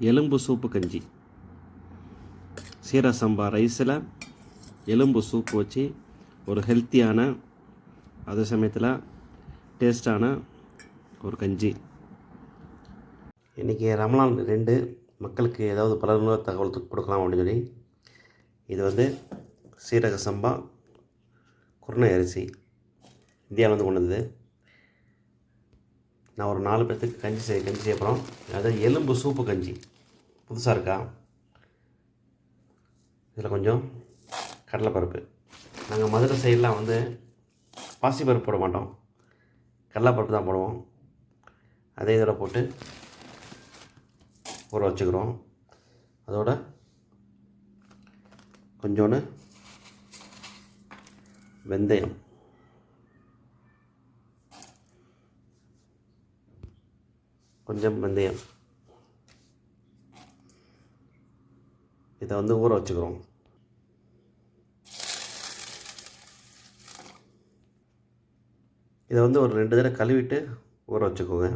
எலும்பு சூப்பு கஞ்சி. சீரக சம்பா ரைஸில் எலும்பு சூப்பு வச்சு ஒரு ஹெல்த்தியான அதே சமயத்தில் டேஸ்டான ஒரு கஞ்சி. இன்றைக்கி ரமலான் ரெண்டு மக்களுக்கு ஏதாவது பலனுள்ள தகவல் கொடுக்கலாம் அப்படின்னு சொல்லி. இது வந்து சீரக சம்பா குருணை அரிசி. இந்தியாவிலேருந்து கொண்டு வந்தது. நான் ஒரு நாலு பேர்த்துக்கு கஞ்சி செய் கஞ்சி செய்ய போகிறோம் அதாவது எலும்பு சூப்பு கஞ்சி. புதுசாக இருக்கா? இதில் கொஞ்சம் கடலைப்பருப்பு. நாங்கள் மதுரை சைடெலாம் வந்து பாசிப்பருப்பு போட மாட்டோம். கடலைப்பருப்பு தான் போடுவோம். அதே இதில் போட்டு ஊற வச்சுக்கிறோம். அதோட கொஞ்சோண்டு வெந்தயம். கொஞ்சம் வெந்தயம். இதை வந்து ஊற வச்சுக்கிறோம். இதை வந்து ஒரு ரெண்டு தடவை கழுவிட்டு ஊற வச்சுக்கோங்க.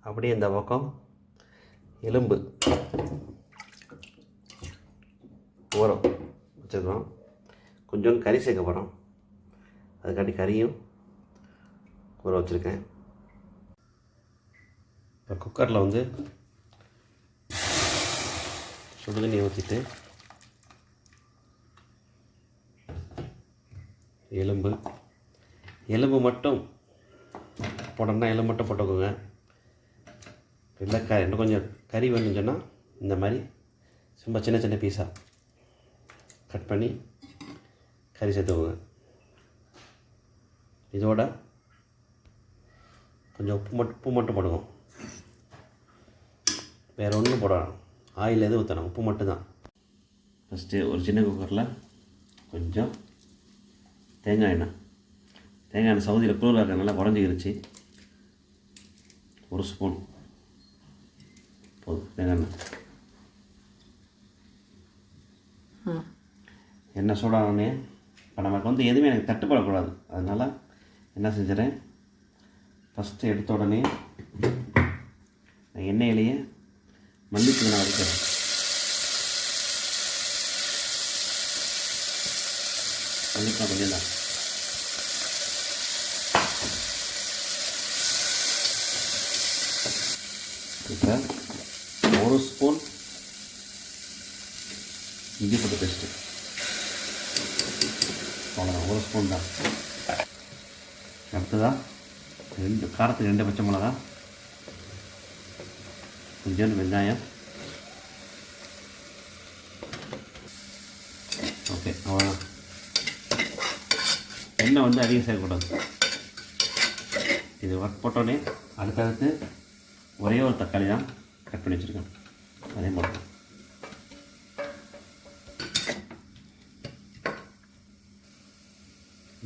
அப்படியே இந்த பக்கம் எலும்பு ஊற வச்சுக்கிறோம் கொஞ்சோண்டு கறி சேர்க்க போகிறோம் அதுக்காண்டி கறியும் ஊற வச்சுருக்கேன். குக்கரில் வந்து சுடு தண்ணி ஊற்றிட்டு எலும்பு. எலும்பு மட்டும் போடணும்னா எலும்பு மட்டும் போட்டுக்கோங்க. இல்லை க இன்னும் கொஞ்சம் கறி வேணும்னு சொன்னால் இந்த மாதிரி சும்மா சின்ன சின்ன பீஸாக கட் பண்ணி கறி சேர்த்துக்கோங்க. இதோட கொஞ்சம் உப்பு மட்டும் உப்பு மட்டும் போடுவோம் வேறு ஒன்றும் போட வேணாம் ஆயில் எதுவும் ஊற்றணும் உப்பு மட்டும்தான். ஃபஸ்ட்டு ஒரு சின்ன குக்கரில் கொஞ்சம் தேங்காய் எண்ணெய். தேங்காய் எண்ணெய் சவுதியில் குளிராக இருக்க நல்லா குறைஞ்சிக்கிருச்சு. ஒரு ஸ்பூன் போதும் தேங்காய் எண்ணெய். எண்ணெய் சூடானே இப்போ நமக்கு வந்து எதுவுமே எனக்கு தட்டுப்படக்கூடாது. அதனால் என்ன செஞ்சுறேன்? ஃபஸ்ட்டு எடுத்த உடனே நான் எண்ணெயிலேயே மல்லித்தூள் நான் வடிக்கிறேன் மல்லித்தூள் கொஞ்சம் தான் இப்போ ஒரு ஸ்பூன் இஞ்சி போட்டு பேஸ்ட்டு அவ்வளோதான் ஒரு ஸ்பூன் தான். அடுத்ததாக ரெண்டு காரத்துக்கு ரெண்டு பச்சை மிளகா. கொஞ்சோண்டு வெங்காயம். ஓகே அவ்வளோதான் எண்ணெய் வந்து அதிகம் சேர்க்கக்கூடாது. இது ஒர்க் போட்டோன்னே அடுத்தடுத்து ஒரே ஒரு தக்காளி தான் கட் பண்ணி வச்சுருக்கேன். அதே மாதிரி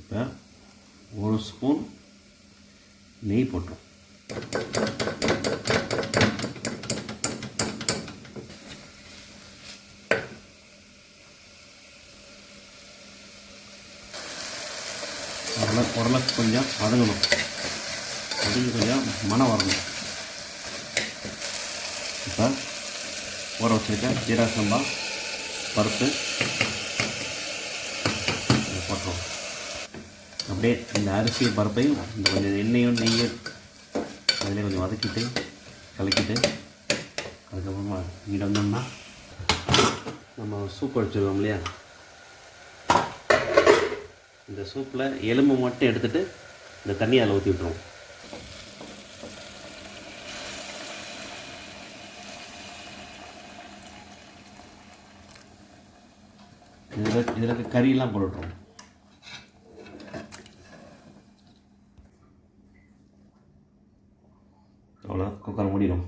இப்போ ஒரு ஸ்பூன் நெய் போட்டோம் உரளக்கு உரளக்கு கொஞ்சம் வதங்கணும். வதங்கி கொஞ்சம் மனம் வரணும். இப்போ ஊற வச்சுருக்கேன் ஜீரா சம்பா பருப்பு போட்டுருவோம். அப்படியே இந்த அரிசி பருப்பையும் இந்த கொஞ்சம் எண்ணெயும் நெய்யும். அதிலே கொஞ்சம் வதக்கிட்டு கலக்கிட்டு அதுக்கப்புறமா இங்கே வந்தோம்னா நம்ம சூப் அடிச்சிருவோம் இல்லையா? இந்த சூப்பில் எலும்பு மட்டும் எடுத்துகிட்டு இந்த தண்ணி அதில் ஊற்றி விட்ருவோம் இதில் இதில் இருக்க கறியெல்லாம் போட்டுருவோம் அவ்வளோ குக்கர் மூடிடும்